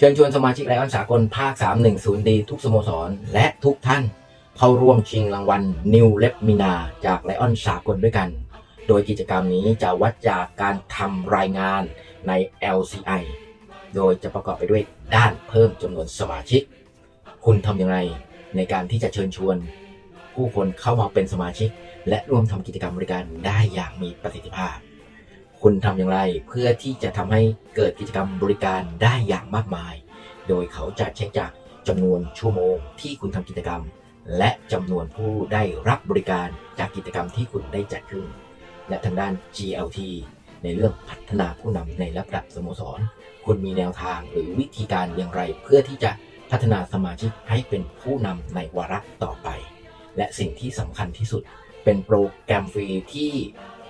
เชิญชวนสมาชิกไลออนสากลภาค 310 ดี ทุกสโมสร และทุกท่านเข้าร่วมชิงรางวัลนิวเล m มินาจากไลออนสากลด้วยกัน โดยกิจกรรมนี้จะวัดจากการทำรายงานใน LCI โดยจะประกอบไปด้วยด้านเพิ่มจำนวนสมาชิก คุณทำอย่างไรในการที่จะเชิญชวน ผู้คนเข้ามาเป็นสมาชิก และร่วมทำกิจกรรมบริการได้อย่างมีประสิทธิภาพ คุณทำอย่างไรเพื่อที่จะทำให้เกิดกิจกรรมบริการได้อย่างมากมาย โดยเขาจะเช็คจากจำนวนชั่วโมงที่คุณทำกิจกรรม และจำนวนผู้ได้รับบริการจากกิจกรรมที่คุณได้จัดขึ้น และทางด้าน GLT ในเรื่องพัฒนาผู้นำในระดับสโมสร คุณมีแนวทางหรือวิธีการอย่างไร เพื่อที่จะพัฒนาสมาชิกให้เป็นผู้นำในวาระต่อไป และสิ่งที่สำคัญที่สุด เป็นโปรแกรมฟรีที่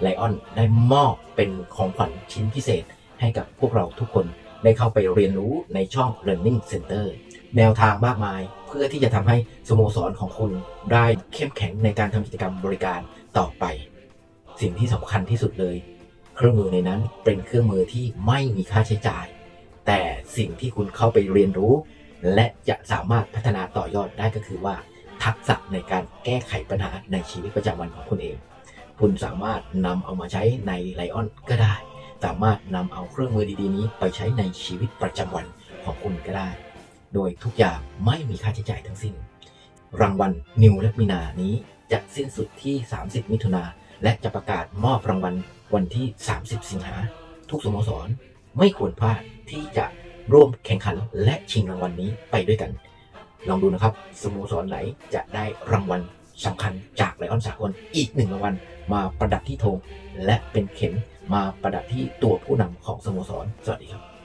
ไลออนได้มอบเป็นของขวัญชิ้นพิเศษ ให้กับพวกเราทุกคนได้เข้าไปเรียนรู้ในช่อง Learning Center แนวทางมากมายเพื่อที่จะทำให้สโมสรของคุณได้เข้มแข็งในการทำกิจกรรมบริการต่อไป สิ่งที่สำคัญที่สุดเลย เครื่องมือในนั้นเป็นเครื่องมือที่ไม่มีค่าใช้จ่าย แต่สิ่งที่คุณเข้าไปเรียนรู้ และจะสามารถพัฒนาต่อยอดได้ก็คือว่า ทักษะในการแก้ไขปัญหาในชีวิตประจำวันของคุณเอง คุณสามารถนำเอามาใช้ในไลออนก็ได้ สามารถนำเอาเครื่องมือดีๆ นี้ไปใช้ในชีวิตประจำวันของคุณก็ได้ โดยทุกอย่างไม่มีค่าใช้จ่ายทั้งสิ้น รางวัลนิวและมินานี้จะสิ้นสุดที่ 30 มิถุนาและจะประกาศมอบรางวัลวันที่ 30 สิงหาทุกสโมสร ไม่ควรพลาดที่จะร่วมแข่งขันและชิงรางวัลนี้ไปด้วยกัน ลองดูนะครับสโมสรไหนจะได้รางวัลสำคัญจากไลออนสากลอีกหนึ่งรางวัลมาประดับที่ธงและเป็นเข็มมาประดับที่ตัวผู้นำของสโมสร สวัสดีครับ